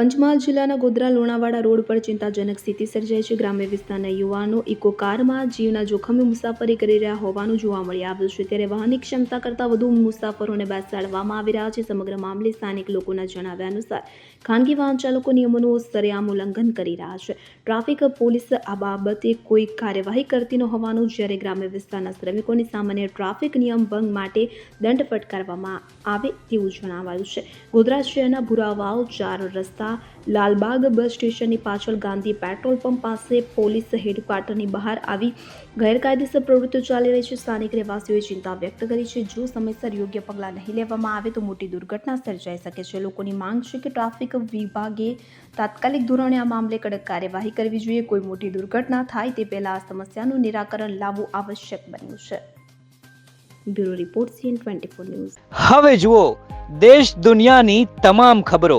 પંચમહાલ જિલ્લાના ગોધરા લુણાવાડા રોડ પર ચિંતાજનક સ્થિતિ સર્જાઈ છે. ગ્રામ્ય વિસ્તારના યુવાનો ઇકો કારમાં જીવના જોખમે મુસાફરી કરી રહ્યા હોવાનું જોવા મળી આવ્યું છે. ત્યારે વાહનની ક્ષમતા કરતાં વધુ મુસાફરોને બેસાડવામાં આવી રહ્યા છે. સમગ્ર મામલે સ્થાનિક લોકોના જણાવ્યા અનુસાર, ખાનગી વાહન ચાલકો નિયમોનું સરેઆમ ઉલ્લંઘન કરી રહ્યા છે. ટ્રાફિક પોલીસ આ બાબતે કોઈ કાર્યવાહી કરતી ન હોવાનું જ્યારે ગ્રામ્ય વિસ્તારના શ્રમિકોની સામાન્ય ટ્રાફિક નિયમ ભંગ માટે દંડ ફટકારવામાં આવે તેવું જણાવાયું છે. ગોધરા શહેરના ભુરાવાવ ચાર રસ્તા લાલબાગ બસ સ્ટેશનની પાછળ ગાંધી પેટ્રોલ પંપ પાસે પોલીસ હેડક્વાર્ટરની બહાર આવી ગેરકાયદેસર પ્રવૃત્તિઓ ચાલી રહી છે. સ્થાનિક રહેવાસીઓએ ચિંતા વ્યક્ત કરી છે. જો સમયસર યોગ્ય પગલાં નહીં લેવામાં આવે તો મોટી દુર્ઘટના સર્જાઈ શકે છે. લોકોની માંગ છે કે ટ્રાફિક વિભાગે તાત્કાલિક ધોરણે આ મામલે કડક કાર્યવાહી કરવી જોઈએ. કોઈ મોટી દુર્ઘટના થાય તે પહેલા આ સમસ્યાનું નિરાકરણ લાવવું આવશ્યક બન્યું છે. Bureau report CN twenty news. હવે જુઓ, દેશ દુનિયાની તમામ ખબરો.